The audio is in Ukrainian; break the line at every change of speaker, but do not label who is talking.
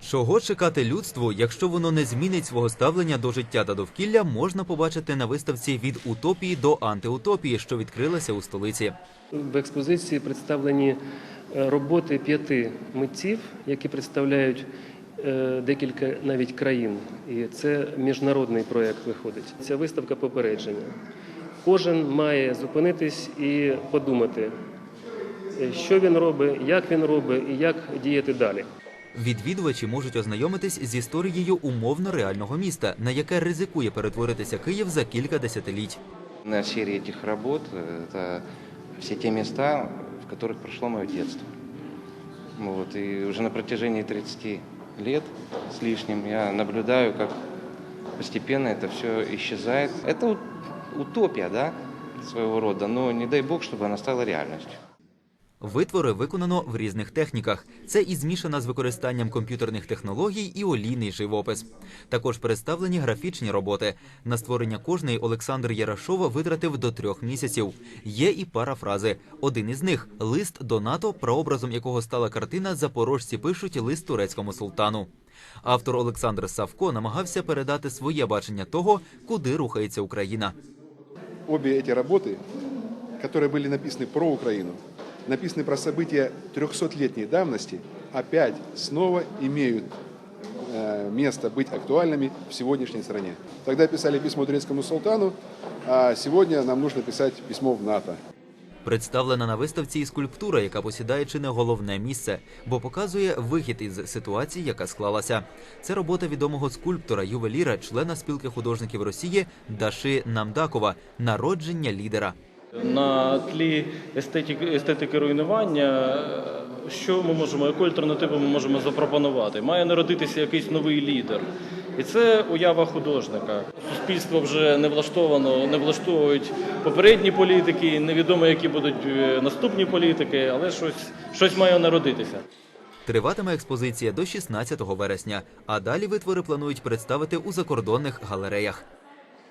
Чого чекати людству, якщо воно не змінить свого ставлення до життя та довкілля, можна побачити на виставці від утопії до антиутопії, що відкрилася у столиці.
В експозиції представлені е, роботи п'яти митців, які представляють е, декілька навіть країн. І це міжнародний проєкт виходить. Ця виставка попередження. Кожен має зупинитись і подумати, е, що він робить, як він робить і як діяти далі.
Відвідувачі можуть ознайомитись з історією умовно реального міста, на яке ризикує перетворитися Київ за кілька десятиліть.
На серии этих работ э, это все те места, в которых прошло мое детство. Вот, и уже на протяжении 30 лет с лишним я наблюдаю, как постепенно это все исчезает. Это ут- утопия, да, своего рода, но не дай бог, чтобы она стала реальностью.
Витвори виконано в різних техніках. Це і змішана з використанням комп'ютерних технологій і олійний живопис. Також представлені графічні роботи. На створення кожної Олександр Ярашов витратив до трьох місяців. Є і парафрази. Один із них лист до НАТО, прообразом якого стала картина Запорожці пишуть лист турецькому султану. Автор Олександр Савко намагався передати своє бачення того, куди рухається Україна.
Обе эти работы, которые были написаны про Украину, написаны про события 300-летней давности, опять снова имеют э, место быть актуальными в сегодняшней стране. Тогда писали письмо турецкому султану, а сегодня нам нужно писать письмо в НАТО.
Представлена на виставці і скульптура, яка посідає чи не головне місце, бо показує вихід із ситуації, яка склалася. Це робота відомого скульптора, ювеліра, члена спілки художників Росії Даши Намдакова Народження лідера.
На тлі естетики, естетики руйнування, е, що ми можемо, яку альтернативу ми можемо запропонувати? Має народитися якийсь новий лідер. І це уява художника. Суспільство вже не влаштовано, не влаштовують попередні політики, невідомо, які будуть е, наступні політики, але щось, щось має народитися.
Триватиме експозиція до 16 вересня, а далі витвори планують представити у закордонних галереях.